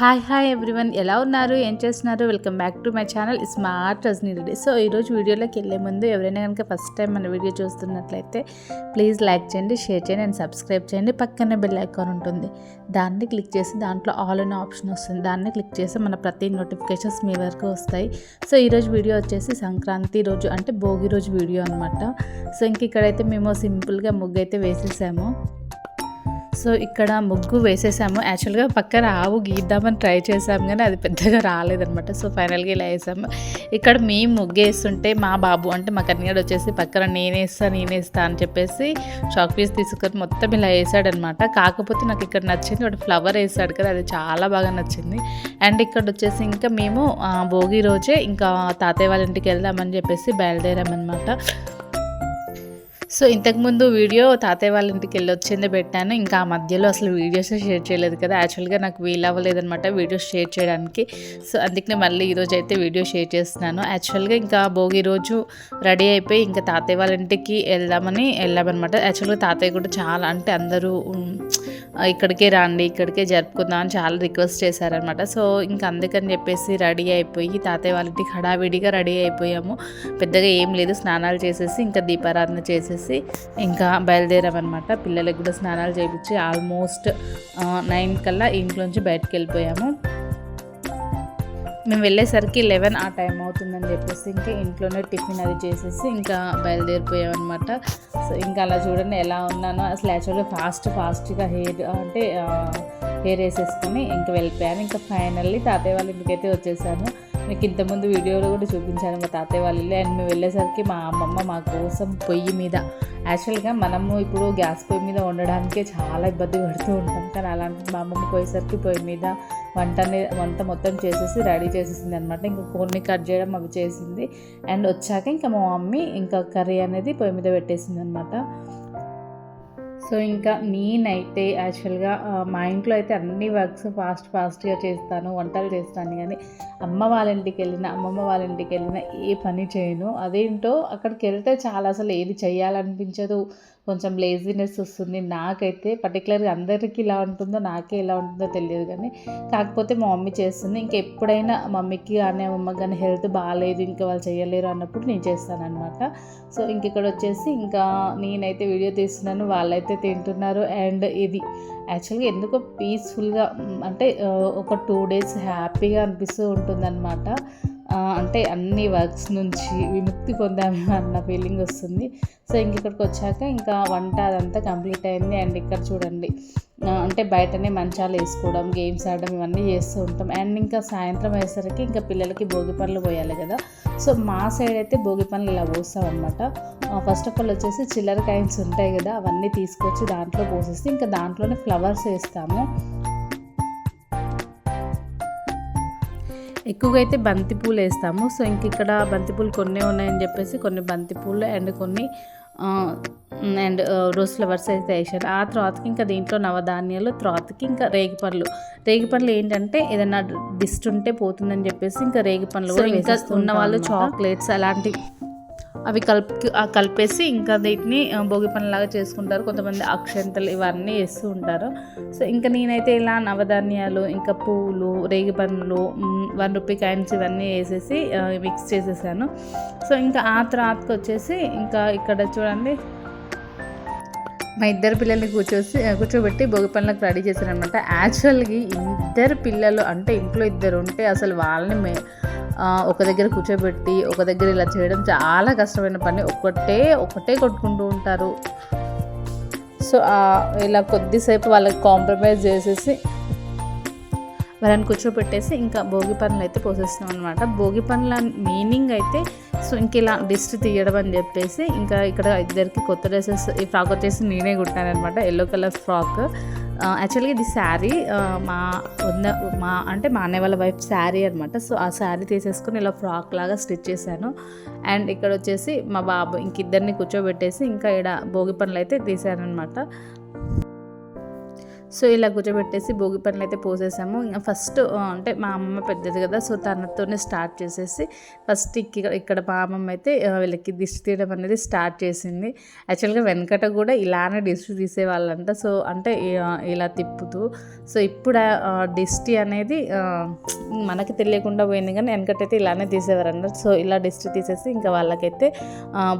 Hi hi everyone. ఎలా ఉన్నారు? ఏం చేస్తున్నారు? Welcome back to my channel. Smart Rajani Reddy. So ఈరోజు వీడియోలోకి వెళ్ళే ముందు ఎవరైనా కనుక ఫస్ట్ టైం మన వీడియో చూస్తున్నట్లయితే ప్లీజ్ లైక్ చేయండి షేర్ చేయండి అండ్ సబ్స్క్రైబ్ చేయండి. పక్కనే బెల్ ఐకాన్ ఉంటుంది. దాన్ని క్లిక్ చేసి దాంట్లో ఆల్ అనే ఆప్షన్ వస్తుంది. దాన్ని క్లిక్ చేసి మన ప్రతి నోటిఫికేషన్స్ మీ వరకు వస్తాయి. సో ఈరోజు వీడియో వచ్చేసి సంక్రాంతి రోజు అంటే భోగి రోజు వీడియో అనమాట సో ఇంక ఇక్కడైతే మేము సింపుల్గా ముగ్గు అయితే వేసేసాము. సో ఇక్కడ ముగ్గు వేసేసాము. యాక్చువల్గా పక్కన ఆవు గీద్దామని ట్రై చేసాము కానీ అది పెద్దగా రాలేదనమాట సో ఫైనల్గా ఇలా వేసాము. ఇక్కడ మేము ముగ్గు వేస్తుంటే మా బాబు అంటే మా కన్యాడు వచ్చేసి పక్కన నేనేస్తా నేనేస్తా అని చెప్పేసి షాక్ పీస్ తీసుకొని మొత్తం ఇలా వేసాడనమాట కాకపోతే నాకు ఇక్కడ నచ్చింది వాడు ఫ్లవర్ వేసాడు కదా అది చాలా బాగా నచ్చింది. అండ్ ఇక్కడ వచ్చేసి ఇంకా మేము భోగి రోజే ఇంకా తాతయ్య వాళ్ళ ఇంటికి వెళ్దామని చెప్పేసి బయలుదేరామన్నమాట. సో ఇంతకుముందు వీడియో తాతయ్య వాళ్ళ ఇంటికి వెళ్ళి వచ్చింది పెట్టాను. ఇంకా ఆ మధ్యలో అసలు వీడియోస్ షేర్ చేయలేదు కదా. యాక్చువల్గా నాకు వీలు అవ్వలేదనమాట వీడియోస్ షేర్ చేయడానికి. సో అందుకనే మళ్ళీ ఈరోజు అయితే వీడియో షేర్ చేస్తున్నాను. యాక్చువల్గా ఇంకా భోగి రోజు రెడీ అయిపోయి ఇంకా తాతయ్య వాళ్ళ ఇంటికి వెళ్దామని వెళ్ళామన్నమాట. యాక్చువల్గా తాతయ్య కూడా చాలా అంటే అందరూ ఇక్కడికే రండి ఇక్కడికే జరుపుకుందాం అని చాలా రిక్వెస్ట్ చేశారనమాట సో ఇంకా అందుకని చెప్పేసి రెడీ అయిపోయి తాతయ్య వాళ్ళ ఇంటికి హడావిడిగా రెడీ అయిపోయాము. పెద్దగా ఏం లేదు. స్నానాలు చేసేసి ఇంకా దీపారాధన చేసేసి ఇంకా బయలుదేరామన్నమాట. పిల్లలకి కూడా స్నానాలు చేయించి ఆల్మోస్ట్ నైన్ కల్లా ఇంట్లోంచి బయటకు వెళ్ళిపోయాము. మేము వెళ్ళేసరికి లెవెన్ ఆ టైం అవుతుందని చెప్పేసి ఇంకా ఇంట్లోనే టిఫిన్ అది చేసేసి ఇంకా బయలుదేరిపోయామన్నమాట. సో ఇంకా అలా చూడండి ఎలా ఉన్నానో. అసలు యాక్చువల్గా ఫాస్ట్ ఫాస్ట్గా హెయిర్ అంటే హెయిర్ వేసేసుకొని ఇంకా వెళ్ళిపోయాను. ఇంకా ఫైనల్లీ తాతయ్య వాళ్ళ ఇంటికైతే వచ్చేసాను మీకు ఇంతకుముందు వీడియోలో కూడా చూపించాను మా తాతయ్య వాళ్ళ ఇల్లు. అండ్ మేము వెళ్ళేసరికి మా అమ్మమ్మ మా కోసం పొయ్యి మీద. యాక్చువల్గా మనము ఇప్పుడు గ్యాస్ పొయ్యి మీద వండడానికే చాలా ఇబ్బంది పడుతూ ఉంటాం. కానీ అలాంటి మా అమ్మమ్మ పోయేసరికి పొయ్యి మీద వంట వంట మొత్తం చేసేసి రెడీ చేసేసింది అనమాట ఇంకా కొన్ని కట్ చేయడం అవి చేసింది. అండ్ వచ్చాక ఇంకా మా మమ్మీ ఇంకా కర్రీ అనేది పొయ్యి మీద పెట్టేసింది అనమాట సో ఇంకా నేనైతే యాక్చువల్గా మా ఇంట్లో అయితే అన్ని వర్క్స్ ఫాస్ట్ ఫాస్ట్గా చేస్తాను వంటలు చేస్తాను. కానీ అమ్మ వాళ్ళ ఇంటికి వెళ్ళిన అమ్మమ్మ వాళ్ళ ఇంటికి వెళ్ళిన ఏ పని చేయను. అదేంటో అక్కడికి వెళ్తే చాలా అసలు ఏది చేయాలనిపించదు. కొంచెం లేజినెస్ వస్తుంది. నాకైతే పర్టికులర్గా అందరికీ ఇలా ఉంటుందో నాకే ఎలా ఉంటుందో తెలియదు కానీ కాకపోతే మా మమ్మీ చేస్తుంది. ఇంకా ఎప్పుడైనా మమ్మీకి కానీ అమ్మకి కానీ హెల్త్ బాగాలేదు ఇంకా వాళ్ళు చేయలేరు అన్నప్పుడు నేను చేస్తాను అనమాట సో ఇంక ఇక్కడ వచ్చేసి ఇంకా నేనైతే వీడియో తీస్తున్నాను వాళ్ళైతే తింటున్నారు. అండ్ ఇది యాక్చువల్గా ఎందుకో పీస్ఫుల్గా అంటే ఒక టూ డేస్ హ్యాపీగా అనిపిస్తూ ఉంటుందన్నమాట. అంటే అన్ని వర్క్స్ నుంచి విముక్తి పొందాము అన్న ఫీలింగ్ వస్తుంది. సో ఇంక ఇక్కడికి వచ్చాక ఇంకా వంట అదంతా కంప్లీట్ అయింది. అండ్ ఇక్కడ చూడండి అంటే బయటనే మంచాలు వేసుకోవడం గేమ్స్ ఆడడం ఇవన్నీ చేస్తూ ఉంటాం. అండ్ ఇంకా సాయంత్రం అయ్యేసరికి ఇంకా పిల్లలకి భోగి పనులు పోయాలి కదా. సో మా సైడ్ అయితే భోగి పనులు ఇలా పోస్తాం అనమాట ఫస్ట్ ఆఫ్ ఆల్ వచ్చేసి చిల్లర కాయిన్స్ ఉంటాయి కదా అవన్నీ తీసుకొచ్చి దాంట్లో పోసేస్తే ఇంకా దాంట్లోనే ఫ్లవర్స్ వేస్తాము. ఎక్కువగా అయితే బంతిపూలు వేస్తాము. సో ఇంక ఇక్కడ బంతిపూలు కొన్ని ఉన్నాయని చెప్పేసి కొన్ని బంతిపూలు అండ్ కొన్ని అండ్ రోజ్ ఫ్లవర్స్ అయితే వేసాను ఆ తర్వాతకి ఇంకా దీంట్లో నవధాన్యాలు తర్వాతకి ఇంకా రేగి పండ్లు. రేగి పండ్లు ఏంటంటే ఏదైనా డిస్ట్ ఉంటే పోతుందని చెప్పేసి ఇంకా రేగి పండ్లు కూడా ఇంకా ఉన్న వాళ్ళు చాక్లెట్స్ అలాంటి అవి కలిపి కలిపేసి ఇంకా వీటిని భోగి పనులాగా చేసుకుంటారు. కొంతమంది అక్షంతలు ఇవన్నీ వేస్తూ ఉంటారు. సో ఇంకా నేనైతే ఇలా నవధాన్యాలు ఇంకా పువ్వులు రేగి పండ్లు వన్ రూపీ కాయిన్స్ ఇవన్నీ వేసేసి మిక్స్ చేసేసాను. సో ఇంకా ఆ తర్వాతకి వచ్చేసి ఇంకా ఇక్కడ చూడండి. మా ఇద్దరు పిల్లల్ని కూర్చోసి కూర్చోబెట్టి భోగి పనులకు రెడీ చేశారనమాట అనమాట యాక్చువల్గా ఇద్దరు పిల్లలు అంటే ఇంట్లో ఇద్దరు ఉంటే అసలు వాళ్ళని మే ఒక దగ్గర కూర్చోబెట్టి ఒక దగ్గర ఇలా చేయడం చాలా కష్టమైన పని. ఒకటే ఒకటే కొట్టుకుంటూ ఉంటారు. సో ఇలా కొద్దిసేపు వాళ్ళకి కాంప్రమైజ్ చేసేసి వాళ్ళని కూర్చోబెట్టేసి ఇంకా భోగి పనులు అయితే పోసేస్తున్నాం అనమాట భోగి పనుల మీనింగ్ అయితే సో ఇంక ఇలా డిస్ట్ తీయడం అని చెప్పేసి ఇంకా ఇక్కడ ఇద్దరికి కొత్త డ్రెస్సెస్ ఈ ఫ్రాక్ వచ్చేసి నేనే కుట్టాను అనమాట ఎల్లో కలర్ ఫ్రాక్. యాక్చువల్గా ఇది శారీ మా ఉన్న మా అంటే మా అన్నయ్య వాళ్ళ వైఫ్ శారీ అనమాట సో ఆ శారీ తీసేసుకొని ఇలా ఫ్రాక్ లాగా స్టిచ్ చేశాను. అండ్ ఇక్కడ వచ్చేసి మా బాబు ఇంక ఇద్దరిని కూర్చోబెట్టేసి ఇంకా ఇక్కడ భోగి పనులు అయితే తీశాను అనమాట సో ఇలా కూర్చోబెట్టేసి భోగి పనులు అయితే పోసేసాము. ఇంకా ఫస్ట్ అంటే మా అమ్మ పెద్దది కదా సో తనతోనే స్టార్ట్ చేసేసి ఫస్ట్ ఇక్కడ ఇక్కడ మా అమ్మమ్మ అయితే వీళ్ళకి దిష్టి తీయడం అనేది స్టార్ట్ చేసింది. యాక్చువల్గా వెనకట కూడా ఇలానే దిష్టి తీసేవాళ్ళంట. సో అంటే ఇలా తిప్పుతూ సో ఇప్పుడు దిష్టి అనేది మనకి తెలియకుండా పోయింది కానీ వెనకటైతే ఇలానే తీసేవారంట. సో ఇలా దిష్టి తీసేసి ఇంకా వాళ్ళకైతే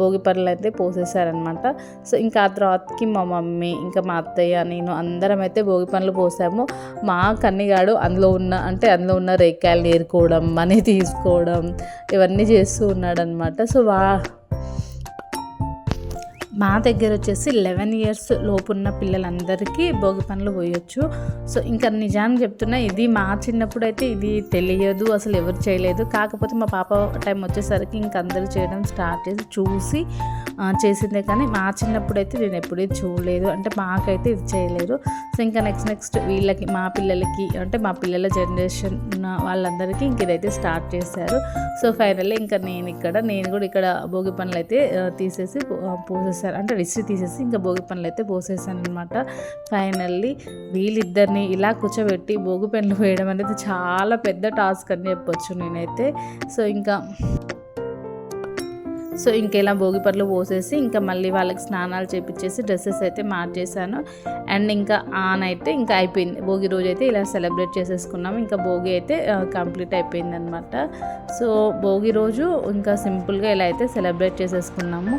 భోగి పనులు అయితే పోసేసారనమాట. సో ఇంకా ఆ తర్వాతకి మా మమ్మీ ఇంకా మా అత్తయ్య నేను అందరం అయితే భోగి పనులు పోసాము. మా కన్నిగాడు అందులో ఉన్న అంటే అందులో ఉన్న రేకాయలు ఏరుకోవడం మనీ తీసుకోవడం ఇవన్నీ చేస్తూ ఉన్నాడనమాట సో వా మా దగ్గర వచ్చేసి లెవెన్ ఇయర్స్ లోపున్న పిల్లలందరికీ భోగి పనులు పోయొచ్చు. సో ఇంకా నిజానికి చెప్తున్నా ఇది మా చిన్నప్పుడు అయితే ఇది తెలియదు అసలు ఎవరు చేయలేదు. కాకపోతే మా పాప టైం వచ్చేసరికి ఇంక అందరూ చేయడం స్టార్ట్ చేసి చూసి చేసిందే కానీ మా చిన్నప్పుడు అయితే నేను ఎప్పుడూ చూడలేదు. అంటే మాకైతే ఇది చేయలేరు సో ఇంకా నెక్స్ట్ నెక్స్ట్ వీళ్ళకి మా పిల్లలకి అంటే మా పిల్లల జనరేషన్ ఉన్న వాళ్ళందరికీ ఇంక ఇదైతే స్టార్ట్ చేశారు. సో ఫైనల్లీ ఇంకా నేను ఇక్కడ నేను కూడా ఇక్కడ భోగి పనులు అయితే తీసేసి పోసేసాను. అంటే రిస్ట్రీ తీసేసి ఇంకా భోగి పనులు అయితే పోసేసాను అనమాట ఫైనల్లీ వీళ్ళిద్దరిని ఇలా కూర్చోబెట్టి భోగి పనులు వేయడం అనేది చాలా పెద్ద టాస్క్ అని చెప్పొచ్చు నేనైతే. సో ఇంకా సో ఇంకెలా భోగి పళ్ళు పోసేసి ఇంకా మళ్ళీ వాళ్ళకి స్నానాలు చేపించేసి డ్రెస్సెస్ అయితే మార్చేసాను అండ్ ఇంకా ఆన్ అయితే ఇంకా అయిపోయింది. భోగి రోజు అయితే ఇలా సెలబ్రేట్ చేసేసుకున్నాము ఇంకా భోగి అయితే కంప్లీట్ అయిపోయింది అనమాట సో భోగి రోజు ఇంకా సింపుల్గా ఇలా అయితే సెలబ్రేట్ చేసేసుకున్నాము.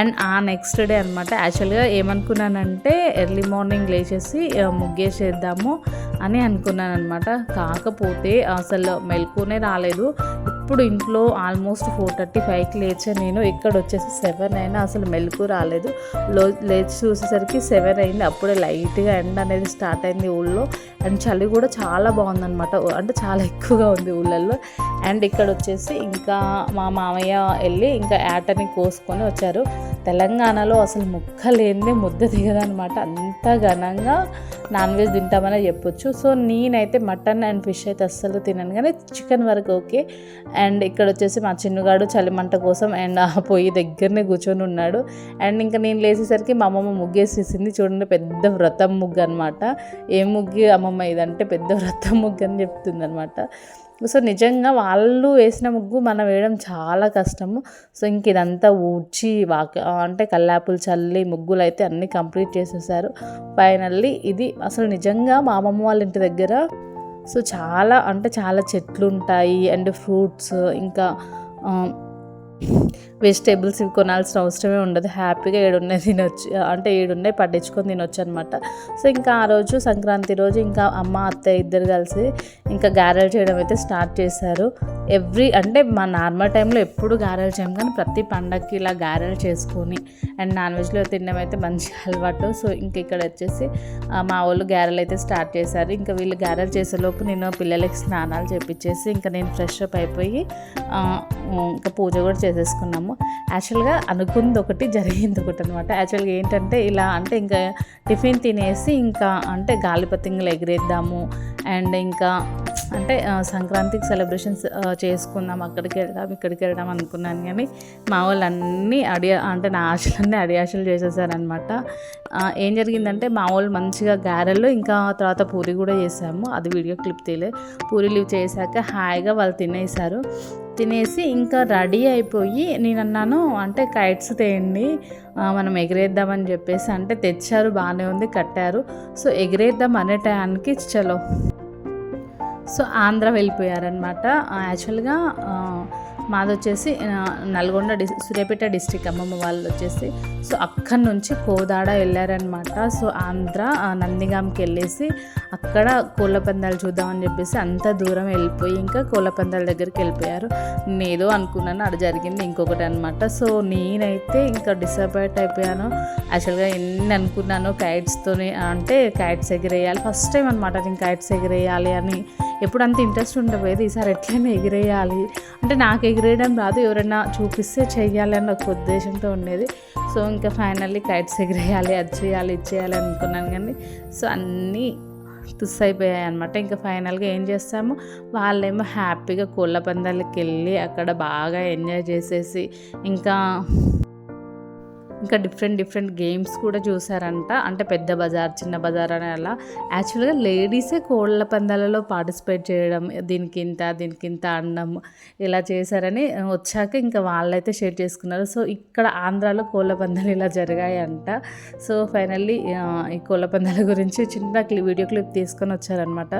అండ్ ఆ నెక్స్ట్ డే అనమాట యాక్చువల్గా ఏమనుకున్నానంటే ఎర్లీ మార్నింగ్ లేచేసి ముగ్గేసేద్దాము అని అనుకున్నాను అనమాట కాకపోతే అసలు మెలకునే రాలేదు. అప్పుడు ఇంట్లో ఆల్మోస్ట్ ఫోర్ థర్టీ ఫైవ్కి లేచా నేను. ఇక్కడ వచ్చేసి సెవెన్ అయినా అసలు మెలకు రాలేదు. లో లేచి చూసేసరికి సెవెన్ అయింది. అప్పుడే లైట్గా ఎండ అనేది స్టార్ట్ అయింది ఊళ్ళో. అండ్ చలి కూడా చాలా బాగుందనమాట అంటే చాలా ఎక్కువగా ఉంది ఊళ్ళల్లో. అండ్ ఇక్కడ వచ్చేసి ఇంకా మా మామయ్య వెళ్ళి ఇంకా యాటని కోసుకొని వచ్చారు. తెలంగాణలో అసలు ముక్క లేనిదే ముద్ద దిగదనమాట అంత ఘనంగా నాన్ వెజ్ తింటామనే చెప్పొచ్చు. సో నేనైతే మటన్ అండ్ ఫిష్ అయితే అస్సలు తినను. కానీ చికెన్ వరకు ఓకే. అండ్ ఇక్కడ వచ్చేసి మా చిన్నగాడు చలిమంట కోసం అండ్ ఆ పొయ్యి దగ్గరనే కూర్చొని ఉన్నాడు. అండ్ ఇంకా నేను లేచేసరికి మా అమ్మమ్మ ముగ్గేసేసింది. చూడండి పెద్ద వ్రతం ముగ్గు అనమాట ఏ ముగ్గు? అమ్మమ్మ ఇదంటే పెద్ద వ్రతం ముగ్గు అని చెప్తుంది అనమాట సో నిజంగా వాళ్ళు వేసిన ముగ్గు మనం వేయడం చాలా కష్టము. సో ఇంక ఇదంతా ఊడ్చి వాక అంటే కల్లాపులు చల్లి ముగ్గులు అయితే అన్నీ కంప్లీట్ చేసేసారు. ఫైనల్లీ ఇది అసలు నిజంగా మా అమ్మమ్మ వాళ్ళ ఇంటి దగ్గర. సో చాలా అంటే చాలా చెట్లు ఉంటాయి అండ్ ఫ్రూట్స్ ఇంకా వెజిటేబుల్స్ ఇవి కొనాల్సిన అవసరమే ఉండదు. హ్యాపీగా ఏడున్నాయి తినొచ్చు. అంటే ఏడున్నాయి పట్టించుకొని తినొచ్చు అనమాట సో ఇంకా ఆ రోజు సంక్రాంతి రోజు ఇంకా అమ్మ అత్తయ్య ఇద్దరు కలిసి ఇంకా గారెలు చేయడం అయితే స్టార్ట్ చేశారు. ఎవ్రీ అంటే మా నార్మల్ టైంలో ఎప్పుడు గారెలు చేయం కానీ ప్రతి పండగకి ఇలా గారెలు చేసుకొని అండ్ నాన్ వెజ్లో తినడం అయితే మంచి అలవాటు. సో ఇంక ఇక్కడ వచ్చేసి మా వాళ్ళు గారెలు అయితే స్టార్ట్ చేశారు. ఇంకా వీళ్ళు గారెలు చేసేలోపు నేను పిల్లలకి స్నానాలు చేపించేసి ఇంకా నేను ఫ్రెష్ అప్ అయిపోయి ఇంకా పూజ కూడా చేసేసుకున్నాము. యాక్చువల్గా అనుకుంది ఒకటి జరిగింది ఒకటి అనమాట యాక్చువల్గా ఏంటంటే ఇలా అంటే ఇంకా టిఫిన్ తినేసి ఇంకా అంటే గాలిపతింగలు ఎగిరేద్దాము. అండ్ ఇంకా అంటే సంక్రాంతికి సెలబ్రేషన్స్ చేసుకుందాం అక్కడికి వెళ్దాం ఇక్కడికి వెళ్దాం అనుకున్నాను. కానీ మా వాళ్ళు అన్నీ అడియా అంటే నా ఆశలన్నీ అడియాశలు చేసేసారనమాట. ఏం జరిగిందంటే మా వాళ్ళు మంచిగా గారెలు ఇంకా తర్వాత పూరి కూడా చేసాము. అది వీడియో క్లిప్ తీయలే పూరీలు చేశాక హాయిగా వాళ్ళు తినేసారు. తినేసి ఇంకా రెడీ అయిపోయి నేను అన్నాను అంటే కైట్స్ తేయండి మనం ఎగిరేద్దామని చెప్పేసి. అంటే తెచ్చారు బాగానే ఉంది కట్టారు. సో ఎగిరేద్దాం అనే టయానికి చలో. సో ఆంధ్ర వెళ్ళిపోయారనమాట యాక్చువల్గా మాది వచ్చేసి నల్గొండ డిస్ సూర్యాపేట డిస్టిక్ అమ్మమ్మ వాళ్ళు వచ్చేసి సో అక్కడి నుంచి కోదాడ వెళ్ళారనమాట సో ఆంధ్ర నందిగాంకి వెళ్ళేసి అక్కడ కోళ్ళ పందాలు చూద్దామని చెప్పేసి అంత దూరం వెళ్ళిపోయి ఇంకా కోళ్ళ పందాల దగ్గరికి వెళ్ళిపోయారు. నేదో అనుకున్నాను అక్కడ జరిగింది ఇంకొకటి అనమాట సో నేనైతే ఇంకా డిసప్పాయింట్ అయిపోయాను. యాక్చువల్గా ఎన్ని అనుకున్నాను కైట్స్తోనే అంటే కైట్స్ ఎగిరేయాలి. ఫస్ట్ టైం అనమాట నేను కైట్స్ ఎగిరేయాలి అని ఎప్పుడు అంత ఇంట్రెస్ట్ ఉండబోయేది ఈసారి ఎట్లయినా ఎగిరేయాలి. అంటే నాకు ఎగిరేయడం రాదు ఎవరైనా చూపిస్తే చెయ్యాలి అని ఒక ఉద్దేశంతో ఉండేది. సో ఇంకా ఫైనల్లీ కైట్స్ ఎగిరేయాలి అది చేయాలి ఇది చేయాలి అనుకున్నాను కానీ సో అన్నీ తుస్ అయిపోయాయి అనమాట ఇంకా ఫైనల్గా ఏం చేస్తాము వాళ్ళేమో హ్యాపీగా కోళ్ళ పందాలకి వెళ్ళి అక్కడ బాగా ఎంజాయ్ చేసేసి ఇంకా ఇంకా డిఫరెంట్ డిఫరెంట్ గేమ్స్ కూడా చూసారంట. అంటే పెద్ద బజార్ చిన్న బజార్ అని అలా. యాక్చువల్గా లేడీసే కోళ్ళ పందాలలో పార్టిసిపేట్ చేయడం దీనికి ఇంత దీనికి ఇంత అన్నం ఇలా చేశారని వచ్చాక ఇంకా వాళ్ళైతే షేర్ చేసుకున్నారు. సో ఇక్కడ ఆంధ్రాలో కోళ్ళ పందాలు ఇలా జరిగాయంట. సో ఫైనల్లీ ఈ కోళ్ళ పందాల గురించి చిన్న క్లి వీడియో క్లిప్ తీసుకొని వచ్చారనమాట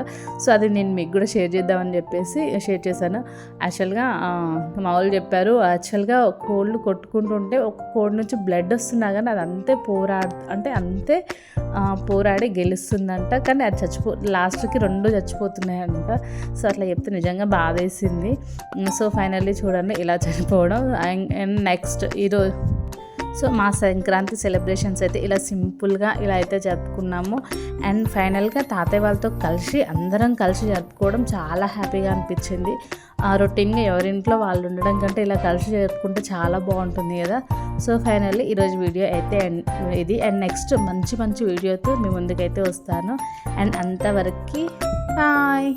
సో అది నేను మీకు కూడా షేర్ చేద్దామని చెప్పేసి షేర్ చేశాను. యాక్చువల్గా మా వాళ్ళు చెప్పారు యాక్చువల్గా కోళ్ళు కొట్టుకుంటుంటే ఒక కోడి నుంచి బ్లడ్ వస్తున్నా కానీ అది అంతే పోరా అంటే అంతే పోరాడి గెలుస్తుందంట. కానీ అది చచ్చిపో లాస్ట్కి రెండు చచ్చిపోతున్నాయంట. సో అట్లా చెప్తే నిజంగా బాధేసింది. సో ఫైనల్లీ చూడండి ఇలా చనిపోవడం. అండ్ నెక్స్ట్ ఈరోజు సో మా సంక్రాంతి సెలబ్రేషన్స్ అయితే ఇలా సింపుల్గా ఇలా అయితే జరుపుకున్నాము. అండ్ ఫైనల్గా తాతయ్య వాళ్ళతో కలిసి అందరం కలిసి జరుపుకోవడం చాలా హ్యాపీగా అనిపించింది. ఆ రొటీన్గా ఎవరింట్లో వాళ్ళు ఉండడం కంటే ఇలా కలిసి జరుపుకుంటే చాలా బాగుంటుంది కదా. సో ఫైనల్లీ ఈరోజు వీడియో అయితే ఇది. అండ్ నెక్స్ట్ మంచి మంచి వీడియోతో మీ ముందుకైతే వస్తాను. అండ్ అంతవరకు బాయ్.